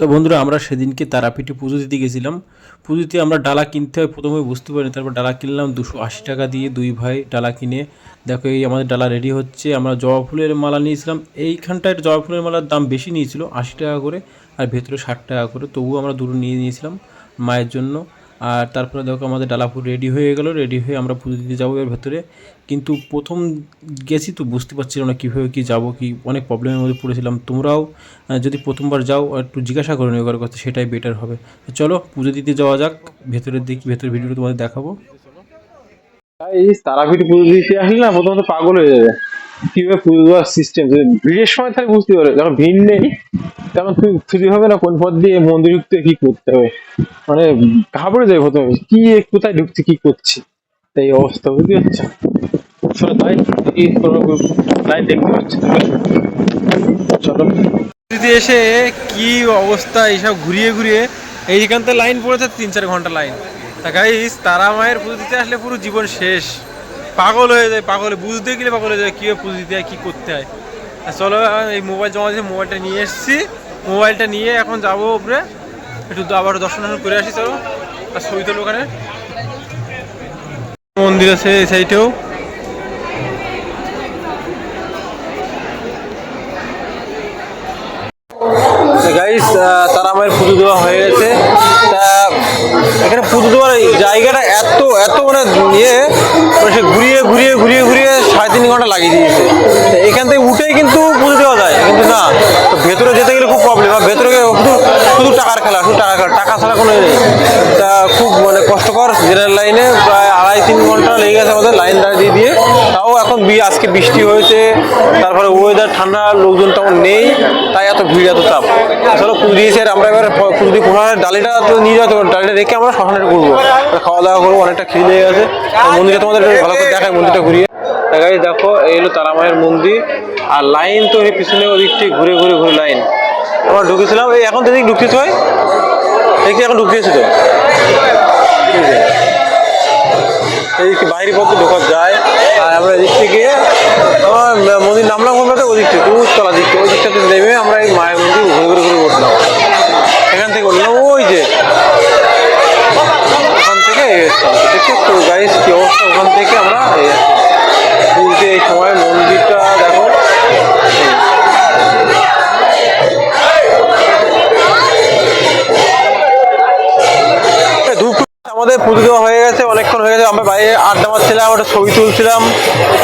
তো বন্ধুরা, আমরা সেদিনকে তারাপীঠে পুজো দিতে গেছিলাম। পুজো দিতে আমরা ডালা কিনতে হয়, প্রথমে বুঝতে পারিনি, তারপর ডালা কিনলাম দুশো আশি টাকা দিয়ে দুই ভাই ডালা কিনে। দেখো, এই আমাদের ডালা রেডি হচ্ছে, আমরা জবা ফুলের মালা নিয়েছিলাম। এইখানটায় জবা ফুলের মালার দাম বেশি নিয়েছিল, আশি টাকা করে, আর ভেতরে ষাট টাকা করে, তবুও আমরা দুটো নিয়ে নিয়েছিলাম মায়ের জন্য। আর তারপরে দেখো আমাদের ডালাপুর রেডি হয়ে গেল রেডি হয়ে আমরা পুজো দিতে যাব এর ভেতরে। কিন্তু প্রথম গেছি তো বুঝতে পারছিলাম না কীভাবে কী যাব, কি অনেক প্রবলেমের মধ্যে পড়েছিলাম। তোমরাও যদি প্রথমবার যাও, একটু জিজ্ঞাসা করে নিও কারোর কাছে, সেটাই বেটার হবে। চলো, পুজো দিতে যাওয়া যাক, ভেতরের দিক, ভেতরের ভিডিওটা তোমাদের দেখাবো। তারাপীঠ পুজো দিতে আসলে না, প্রথমত পাগল হয়ে যাবে। কীভাবে সিস্টেম ভিড়ের সময় তাহলে বুঝতে পারবে যখন ভিড় নেই, তখন তুমি খুঁজে হবে না কোন পথ দিয়ে মন্দির ঢুকতে কি করতে হবে। মানে ঘাবড়ে যাবে প্রথমে, কি, কোথায় ঢুকছি, কি করছি? তাই অবস্থা, বুঝতে পারছ? চলো, তাই লাইন দেখতে পাচ্ছি। চলো। এসে কি অবস্থা, এইসব ঘুরিয়ে ঘুরিয়ে, এইখান থেকে লাইন পড়েছে তিন চার ঘণ্টা লাইন তা গাইস তারা মায়ের পুজো দিতে আসলে পুরো জীবন শেষ। পাগল হয়ে যায়, পাগল বুঝতে গেলে পাগল হয়ে যায়, কীভাবে পুজো দিতে হয়, কী করতে হয়। আর চলো এই মোবাইল জমা দিয়ে মোবাইলটা নিয়ে এসেছি। মোবাইলটা নিয়ে এখন যাব উপরে। একটু আবার দর্শন করে আসি, চলো। আর ছবি ওখানে। মন্দির আছে এই সাইডেও। গাইস তারা মায়ের পুজো দেওয়া হয়ে গেছে। এখানে পুজো দেওয়ার জায়গাটা এত এত মানে ইয়ে সে ঘুরিয়ে ঘুরিয়ে ঘুরিয়ে ঘুরিয়ে সাড়ে তিন ঘণ্টা লাগিয়ে দিয়েছে। এখান থেকে উঠেই কিন্তু পুজো দেওয়া যায়, কিন্তু না, তো ভেতরে যেতে গেলে খুব প্রবলেম আর ভেতরে শুধু শুধু টাকার খেলা, শুধু টাকা খেলা, টাকা ছাড়া কোনো ইয়ে নেই। তা খুব মানে কষ্টকর, জেনারেল লাইনে প্রায় আড়াই তিন ঘণ্টা লেগে গেছে আমাদের লাইন দাঁড়িয়ে দিয়ে দিয়ে। তাও এখন আজকে বৃষ্টি হয়েছে, তারপরে ওয়েদার ঠান্ডা, লোকজন তেমন নেই, তাই এত ভিড়, এত চাপ। চলো পুজো দিয়েছি আর আমরা এবার প- পুজো ডালিটা তো নিয়ে যাব ডালিটা রেখে আমরা শ্মশানে ঘুরবো খাওয়া দাওয়া করব, অনেকটা খিদে লেগে গেছে। মন্দিরটা তোমাদের ভালো করে দেখায় মন্দিরটা ঘুরিয়ে। দেখাই দেখো, এই হলো তারামায়ের মন্দির। আর লাইন তো এই পিছনে ওদিক থেকে ঘুরে ঘুরে ঘুরে লাইন। আমরা ঢুকেছিলাম, এই এখন দেখি ঢুকতেছ ভাই? দেখি এখন ঢুকতেছি তো। ঠিক আছে। এদিকে বাইরে পথে ঢোকা যায়, আর আমরা এদিক থেকে, আমার মন্দির নামলাম কোনটাতে ওদিক থেকে, দূর চলা দিক থেকে, ওই দিকটাতে নেমে আমরা এই মায়ের মন্দির ঘুরে ঘুরে ঘুরে উঠলাম। এখান থেকে উঠলাম, ওই যে, ওখান থেকে দেখছি তো গাইস কি অবস্থা, ওখান থেকে আমরা এই সময় মন্দিরটা দেখো। আমাদের পুজো দেওয়া হয়ে গেছে, অনেকক্ষণ হয়ে গেছে। আমরা বাইরে আড্ডা মারছিলাম ওটা ছবি তুলছিলাম।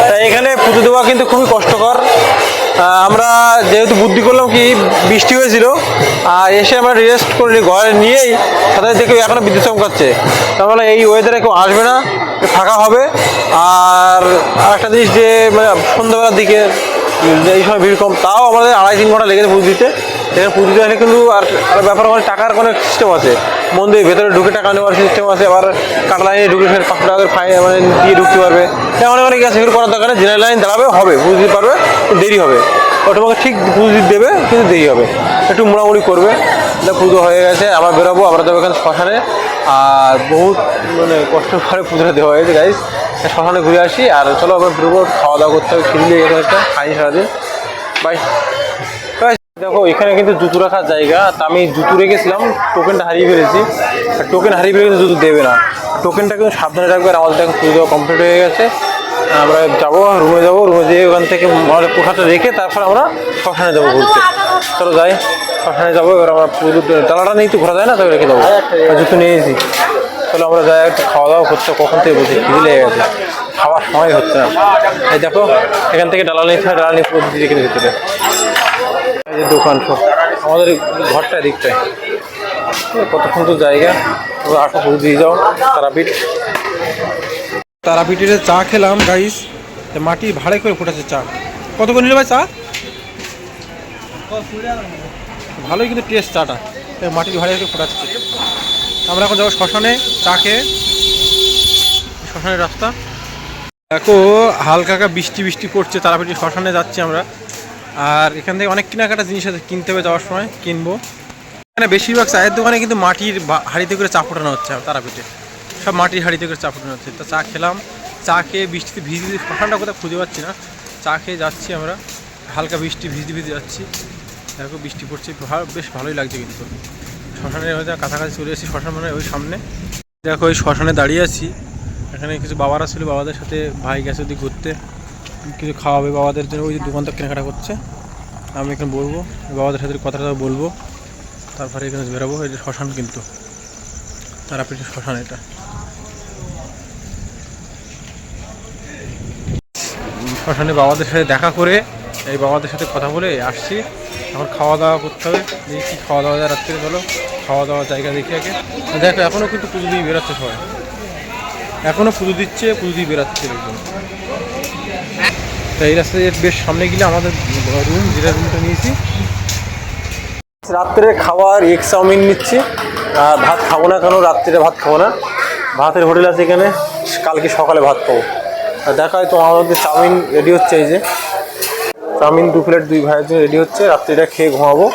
তাই এখানে পুজো দেওয়া কিন্তু খুবই কষ্টকর। আমরা যেহেতু বুদ্ধি করলাম কি, বৃষ্টি হয়েছিল, আর এসে আমরা রেস্ট করে ঘরে নিয়েই তাদের দেখে এখনও বিদ্যুৎ চমকাচ্ছে। তাহলে এই ওয়েদারে কেউ আসবে না, ফাঁকা হবে। আর আরেকটা জিনিস যে মানে সন্ধ্যাবেলার দিকে এই সময় ভিড় কম, তাও আমাদের আড়াই তিন ঘণ্টা লেগেছে পুজো দিতে। এখানে পুজো দিতে কিন্তু আর আর ব্যাপার মানে টাকার কোনো সিস্টেম আছে। মন্দিরের ভেতরে ঢুকে টাকা নেওয়ার সিস্টেম আছে, আবার কাটা লাইনে ঢুকে সেখানে পাঁচশো টাকা ফাইন মানে দিয়ে ঢুকতে পারবে। এটা অনেক অনেক আছে করার দরকার নেই জেনারেল লাইন দাঁড়াবে, হবে দিতে পারবে, দেরি হবে। ও তোমাকে ঠিক পুজো দেবে, কিন্তু দেরি হবে। একটু মোড়ামুড়ি করবে, এটা পুজো হয়ে গেছে, আবার বেরোবো আমরা যাব এখানে শ্মশানে। আর বহুত মানে কষ্ট করে পুজোটা দেওয়া হয়েছে গাইস শ্মশানে ঘুরে আসি, আর চলো আবার বেরোবো, খাওয়া দাওয়া করতে হবে খিল্লি এখানে একটা খাই সারাদিন। বাই দেখো এখানে কিন্তু জুতো রাখার জায়গা। তা আমি জুতো রেখেছিলাম টোকেনটা হারিয়ে ফেলেছি। আর টোকেন হারিয়ে ফেলে কিন্তু জুতো দেবে না। টোকেনটা কিন্তু সাবধানে রাখবে আর আমাদের দেখো পুজো দেওয়া কমপ্লিট হয়ে গেছে। আমরা যাব রুমে যাব রুমে যেয়ে ওখান থেকে আমাদের পোশাকটা রেখে তারপর আমরা শ্মশানে যাব ঘুরতে। চলো যাই শ্মশানে যাব এবার আমরা পুজো ডালাটা নেই তো ঘোরা যায় না তাই রেখে দেবো। আর জুতো নিয়েছি চলো আমরা যাই একটু খাওয়া দাওয়া করতে কখন থেকে বলছি খিদে লেগে গেছে। খাওয়ার সময় হচ্ছে না। এই দেখো এখান থেকে ডালা নিতে হয় ডালা নিয়ে পুরো রেখে ভিতরে। এই যে দোকান সব। আমাদের ঘরটা দিকটায় কত সুন্দর জায়গা? তোমরা আসো পুজো দিয়ে যাও, তারাপীঠ। তারাপীঠের চা খেলাম গাইস মাটি ভাড়ে করে ফুটাচ্ছে চা। কত করে নিল ভাই চা? ভালোই কিন্তু টেস্ট চাটা। মাটি ভাড়ে করে ফোটাচ্ছে। আমরা এখন যাব শ্মশানে চা খেয়ে। শ্মশানের রাস্তা। দেখো, হালকা হালকা বৃষ্টি বৃষ্টি পড়ছে। তারাপীঠে শ্মশানে যাচ্ছি আমরা। আর এখান থেকে অনেক কেনাকাটা জিনিস আছে কিনতে হবে যাওয়ার সময়, কিনবো। এখানে বেশিরভাগ চায়ের দোকানে কিন্তু মাটির হাঁড়িতে করে চা ফোটানো হচ্ছে তারাপীঠে। সব মাটির হাঁড়িতে করে চা ফোটানো হচ্ছে। তো চা খেলাম। চা খেয়ে বৃষ্টিতে ভিজে ভিজে শ্মশানটা কোথাও খুঁজে পাচ্ছি না। চা খেয়ে যাচ্ছি আমরা। হালকা বৃষ্টি ভিজতে ভিজে যাচ্ছি। দেখো বৃষ্টি পড়ছে বেশ ভালোই লাগছে কিন্তু। শ্মশানের হয়তো কাছাকাছি চলে এসেছি, শ্মশান মানে ওই সামনে। দেখো ওই শ্মশানে দাঁড়িয়ে আছি। এখানে কিছু বাবারা ছিল, বাবাদের সাথে ভাই গেছে ওদিক ঘুরতে। কিছু খাওয়াবে বাবাদের জন্য, ওই যে দোকানটা কেনাকাটা করছে। আমি এখানে বলব, বাবাদের সাথে কথাটা বলব। তারপরে এখানে বেরোবো এটা শ্মশান কিন্তু। তারাপীঠের শ্মশান এটা। শ্মশানে বাবাদের সাথে দেখা করে, এই বাবাদের সাথে কথা বলে আসছি। এখন খাওয়া দাওয়া করতে হবে। দেখি কী খাওয়া দাওয়া যায় রাত্রে চলো খাওয়া দাওয়ার জায়গা দেখি আগে। দেখো এখনও কিন্তু পুজো দিয়ে বেরোচ্ছে সবাই। এখনও পুজো দিচ্ছে, পুজো দিয়ে বেরোচ্ছে লোকজন এই রাস্তায় বেশ সামনে গেলে আমাদের রুম যেটা রুমটা নিয়েছি। রাত্রে খাওয়ার এগ চাউমিন নিচ্ছি। আর ভাত খাব না কেন? রাত্রে ভাত খাব না। ভাতের হোটেল আছে এখানে। কালকে সকালে ভাত খাব। আর দেখা হয় তো, আমাদের চাউমিন রেডি হচ্ছে এই যে। চাউমিন দু প্লেট দুই ভাইয়ের জন্য রেডি হচ্ছে। রাত্রিটা খেয়ে ঘুমাবো।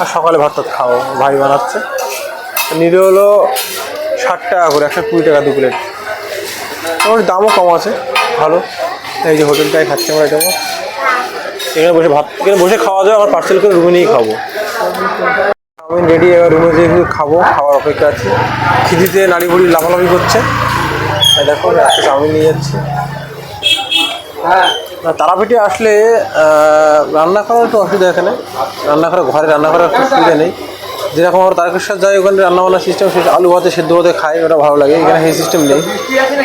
আর সকালে ভাত টাত খাব, ভাই বানাচ্ছে। নিলে হলো ষাট টাকা করে, একশো কুড়ি টাকা দু প্লেট মোটামুটি দামও কম আছে, ভালো। এই যে হোটেলটায় খাচ্ছি আমরা এটা এখানে বসে ভাত এখানে বসে খাওয়া যাবে আমার পার্সেল করে রুমে নিয়ে খাব। আমি রেডি এবার রুমে যেয়ে একটু খাব খাওয়ার অপেক্ষা আছে। খিদিতে নাড়ি বুড়ি লাফালাফি করছে। দেখো আজকে চাউমিন নিয়ে যাচ্ছে। না, তারাপীঠে আসলে রান্না করার একটু অসুবিধা এখানে। রান্না করা ঘরে রান্না করার একটু সুবিধা নেই। যেরকম আমরা তারকেশ্বর যাই ওখানে রান্নাবান্নার সিস্টেম সে আলু ভাতে, সেদ্ধ ভাতে খাই, ওটা ভালো লাগে। এখানে সেই সিস্টেম নেই।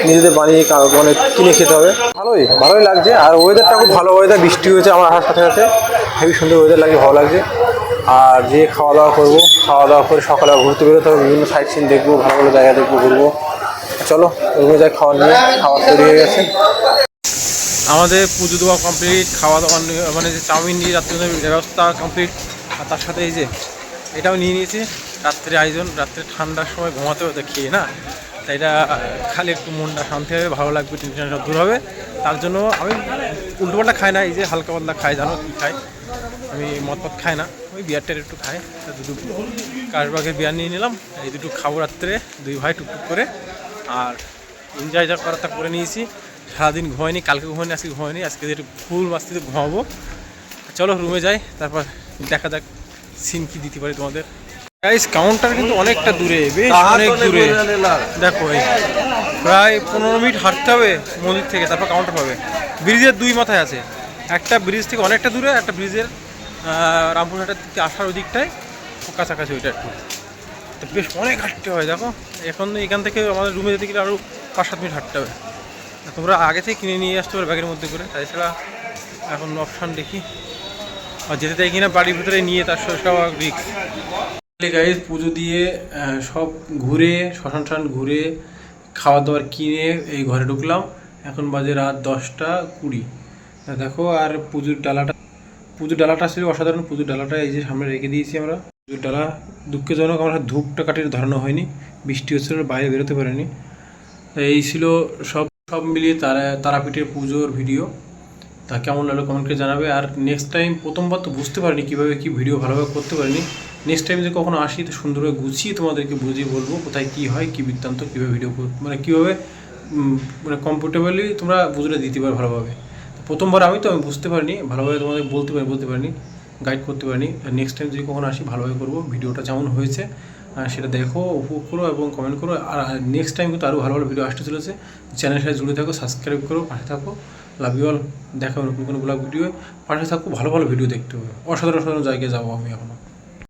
নিজেদের বানিয়ে মানে কিনে খেতে হবে। ভালোই ভালোই লাগছে। আর ওয়েদারটা খুব ভালো ওয়েদার বৃষ্টি হয়েছে আমার আসার সাথে সাথে। হেবি সুন্দর ওয়েদার লাগছে, ভালো লাগছে। আর যে খাওয়া দাওয়া করব খাওয়া দাওয়া করে সকালে ঘুরতে বেরোতে হবে। বিভিন্ন সাইট সিন দেখব, ভালো ভালো জায়গা দেখব, ঘুরবো। চলো রুমে যাই খাওয়ার নিয়ে খাওয়ার তৈরি হয়ে গেছে। আমাদের পুজো দেওয়া কমপ্লিট খাওয়া দাওয়া মানে যে চাউমিন নিয়ে রাত্রে ব্যবস্থা কমপ্লিট আর তার সাথে এই যে এটাও নিয়ে নিয়েছি। রাত্রে আয়োজন, রাত্রে ঠান্ডার সময় ঘুমাতে হবে তো খেয়ে, না? তাই এটা খালি একটু মনটা শান্তি হবে, ভালো লাগবে টেনশন সব দূর হবে। তার জন্য আমি উল্টোপাল্টা খাই না, এই যে হালকা পাতলা খাই, জানো কী খাই? আমি মদ পথ খাই না, ওই বিয়ারটার একটু খাই। তা দুটো কাশবাগের বিয়ার নিয়ে নিলাম, এই দুটো খাব রাত্রে, দুই ভাই টুকটুক করে। আর এনজয় যা করার তা করে নিয়েছি। সারাদিন ঘুমাইনি, কালকে ঘুমাইনি, আজকে ঘুমাইনি, আজকে একটু ফুল মাস্তিতে ঘুমাবো। চলো রুমে যাই, তারপর দেখা যাক। সিন কি দিতে পারি তোমাদের? গাইস কাউন্টার কিন্তু অনেকটা দূরে বেশ অনেক দূরে। দেখো এই প্রায় পনেরো মিনিট হাঁটতে হবে মন্দির থেকে তারপর কাউন্টার পাবে। ব্রিজের দুই মাথায় আছে। একটা ব্রিজ থেকে অনেকটা দূরে একটা ব্রিজের রামপুরহাটের থেকে আসার ওই দিকটায় কাছাকাছি ওইটা একটু। তো বেশ অনেক হাঁটতে হয় দেখো। এখন এখান থেকে আমাদের রুমে যেতে গেলে আরও পাঁচ সাত মিনিট হাঁটতে হবে। তোমরা আগে থেকে কিনে নিয়ে আসতে পারো ব্যাগের মধ্যে করে। তাছাড়া এখন অপশান দেখি। আর যেতে চাই কিনা বাড়ির ভিতরে নিয়ে তার সব রিক্স গাইজ পুজো দিয়ে সব ঘুরে, শ্মশান শান ঘুরে খাওয়া দাওয়ার কিনে এই ঘরে ঢুকলাম। এখন বাজে রাত দশটা কুড়ি। দেখো আর পুজোর ডালাটা পুজোর ডালাটা ছিল অসাধারণ। পুজোর ডালাটা এই যে সামনে রেখে দিয়েছি আমরা। পুজোর ডালা দুঃখজনক, আমরা ধূপটা কাটিয়ে ধরানো হয়নি। বৃষ্টি হচ্ছিল বাইরে বেরোতে পারিনি। এই ছিল সব সব মিলিয়ে তারা, তারাপীঠের পুজোর ভিডিও। তা কেমন লাগল কমেন্ট করে জানাবে। আর নেক্সট টাইম প্রথমবার তো বুঝতে পারিনি কীভাবে কী ভিডিও ভালোভাবে করতে পারিনি। নেক্সট টাইম যদি কখনো আসি তো সুন্দরভাবে গুছিয়ে তোমাদেরকে বুঝিয়ে বলব কোথায় কী হয়, কী বৃত্তান্ত, কীভাবে ভিডিও মানে কীভাবে মানে কমফোর্টেবলি তোমরা বুঝলে দিতে পারো ভালোভাবে। প্রথমবার আমি তো আমি বুঝতে পারিনি, ভালোভাবে তোমাদের বলতে পারি বলতে পারিনি গাইড করতে পারিনি। নেক্সট টাইম যদি কখনো আসি ভালোভাবে করব ভিডিওটা যেমন হয়েছে সেটা দেখো, উপভোগ করো এবং কমেন্ট করো। আর নেক্সট টাইম কিন্তু আরও ভালো ভালো ভিডিও আসতে চলেছে। চ্যানেলের সাথে জুড়ে থাকো সাবস্ক্রাইব করো, পাশে থাকো। লাভ ইউ অল দেখা নতুন কোনো ব্লগ ভিডিও পাশে থাকব ভালো ভালো ভিডিও দেখতে হবে। অসাধারণ অসাধারণ জায়গায় যাব আমি এখনও